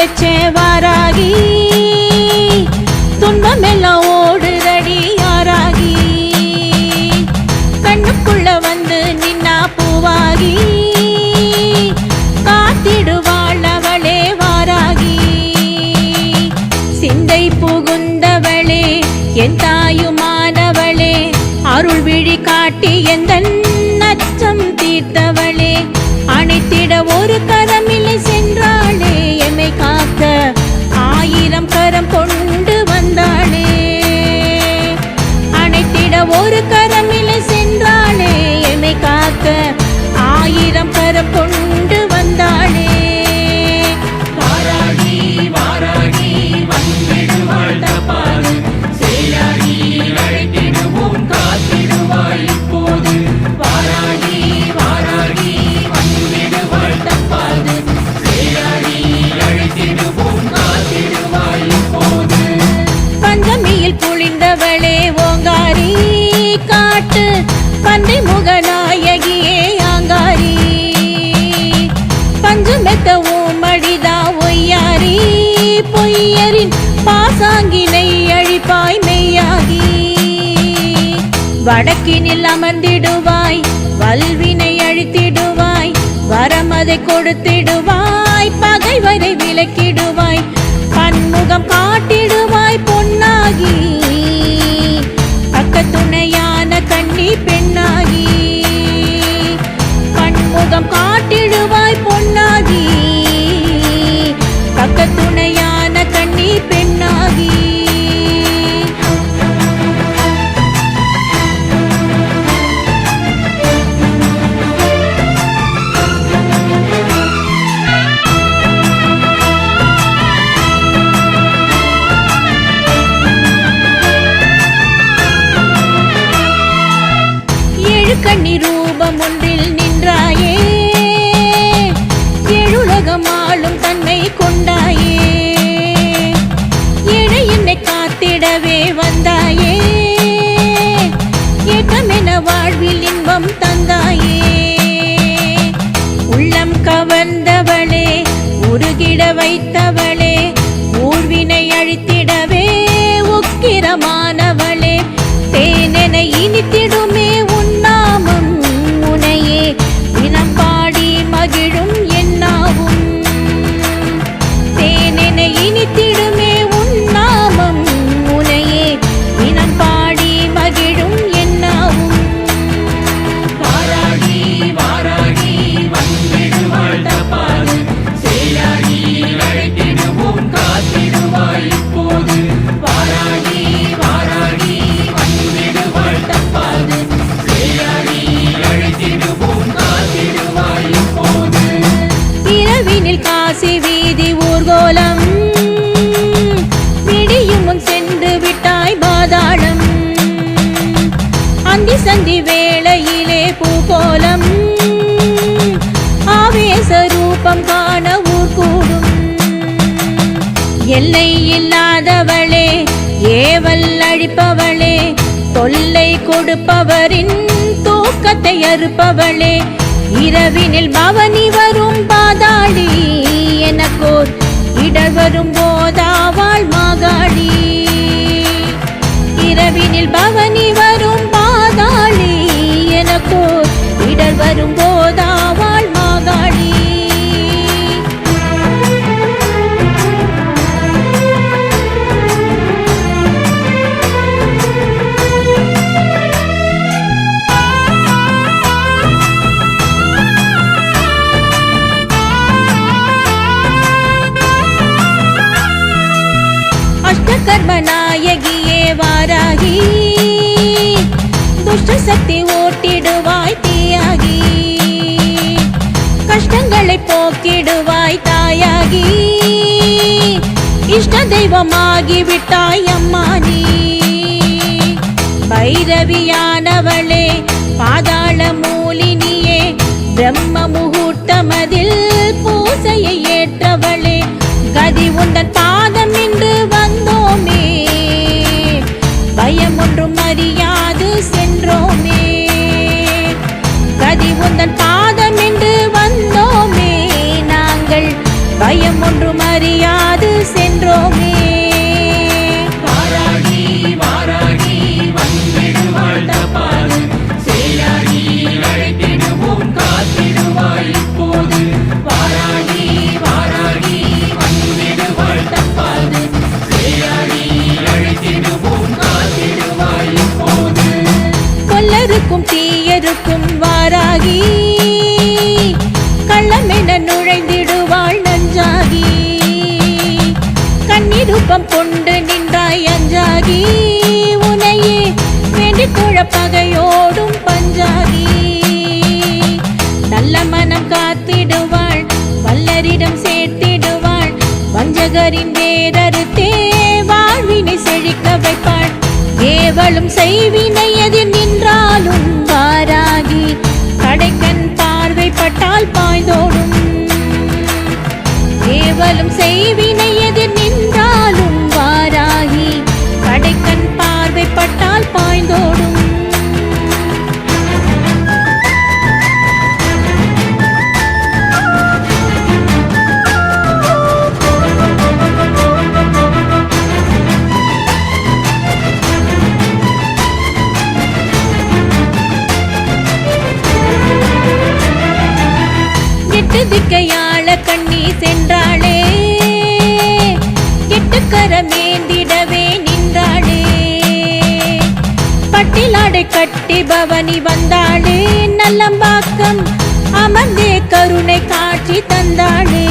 వెచ్చేవారాగి ஓங்காரி காட்டு பன்றை முகநாயகியே ஆங்காரி பஞ்சமெத்தவும் மடிதா ஒய்யாரி பொய்யரின் பாசாங்கினை அழிப்பாய் மெய்யாகி. வடக்கினில் அமர்ந்திடுவாய் வல்வினை அழித்திடுவாய் வரமதை கொடுத்திடுவாய் பகைவரை விலக்கிடுவாய் பன்முகம் காட்டிடுவாய் பொன்னாகி. காட்டிடுவாய் பொன்னாகி எழுலகம் ஆளும் தன்மை கொண்டாயே. ஏழை என்னை காத்திடவே வந்தாயே. ஏற்றமென வாழ்வில் இன்பம் தந்தாயே. உள்ளம் கவர்ந்தவளே உருகிட வைத்தவளே ஊர்வினை அழித்திடவே உக்கிரமானவளே. தேனென இனித்திடுமே எல்லை இல்லாதவளே ஏவல் அழிப்பவளே தொல்லை கொடுப்பவரின் தூக்கத்தை அறுப்பவளே. இரவினில் பவனி வரும் பாதாளி எனக்கோர் இடர் வரும் போதாவாள் மாகாளி. இரவினில் பவனி வரும் பாதாளி எனக்கோர் இடர் வரும் அஷ்டகர்ம வாராகி துஷ்ட சக்தி ஓட்டிடுவாய் தீயாகி கஷ்டங்களை போக்கிடுவாய் தாயாகி இஷ்ட தெய்வமாகி விட்டாய் அம்மா நீ பைரவியானவளே பாதாள மூலினியே பிரம்ம முகூர்த்தமதில் பூசையை ஏற்றவளே கதி உந்தன் பாதம் உந்தன் பாதம் பகையோடும் பஞ்சாதி. நல்ல மனம் காத்திடுவாள் வல்லரிடம் சேர்த்திடுவாள் வஞ்சகரின் வேரறுத்தே வாழ்வினை செழிக்க வைப்பாள். ஏவலும் செய்வினை எதிர் நின்றாலும் வாராகி கடைக்கண் பார்வைப்பட்டால் பாய்ந்தோடும். ஏவலும் செய்வி மேந்திடவே நின்றாளே. பட்டிலாடை கட்டி பவனி வந்தாளே. நல்லம்பாக்கம் அமர்ந்தே கருணை காட்சி தந்தாளே.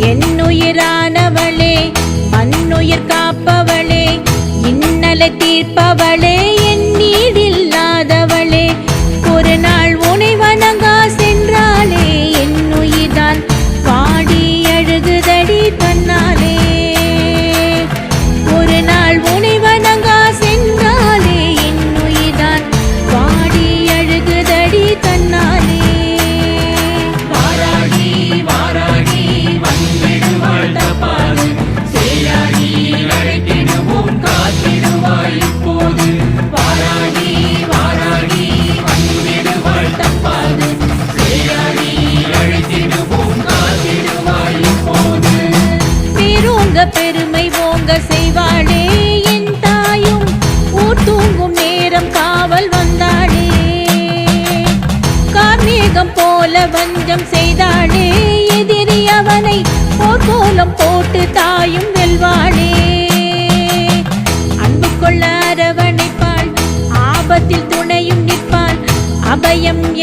என்னுயிரானவளே மண்ணுயிர் காப்பவளே இன்னலை தீர்ப்பவளே.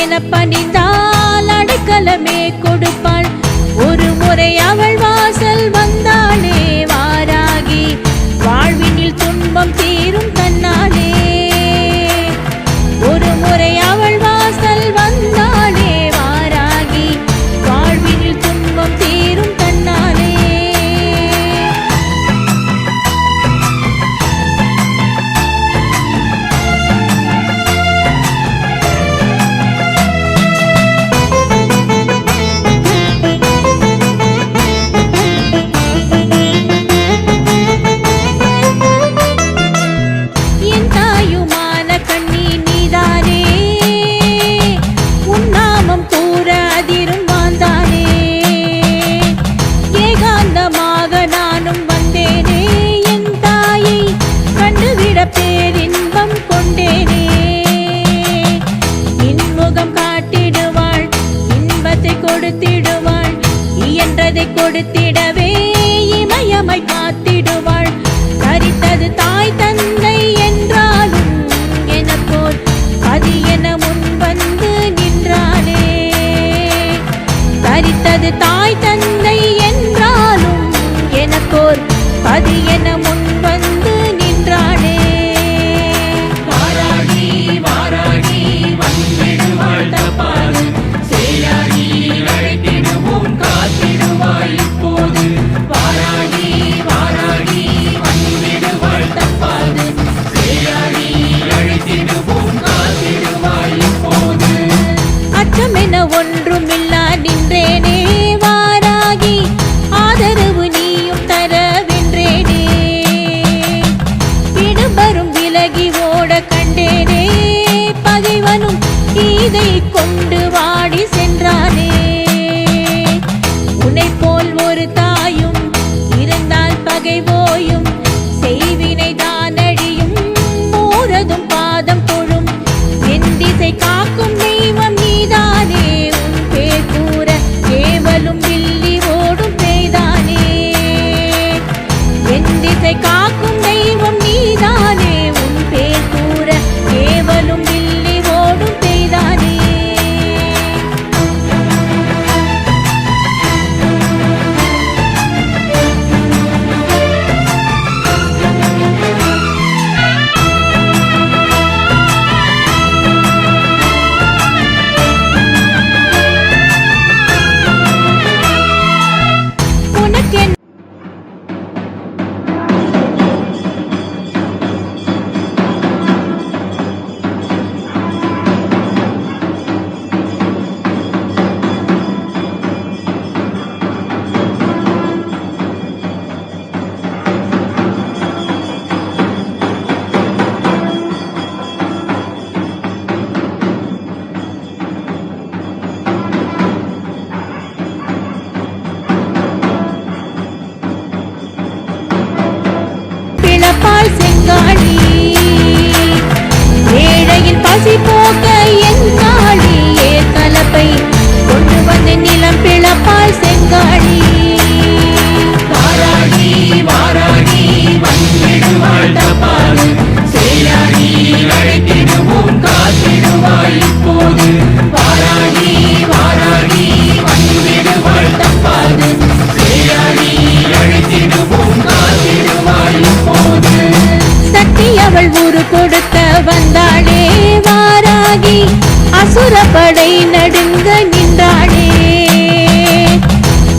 என பணிந்த கொடுத்ததை கொடுத்திடவே இமயமை காத்திடுவாள். கரித்தது தாய் தந்தை என்றாலும் என போல் அது என முன் வந்து நின்றாளே கரித்தது தாய் தந்தை தாயின் பசி போக்க எங்காளி ஏற்கலப்பை கொண்டு வந்து நிலம் பிளப்பாய் செங்காளி காத்திடுவாய் இப்போது. அசுரப்படை நடுங்க நின்றாளே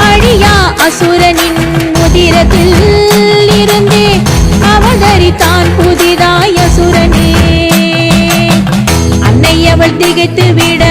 அழியா அசுரனின் முதிரத்தில் இருந்தே அவதரித்தான் புதிதாய் அசுரனே. அன்னை அவள் திகைத்து விட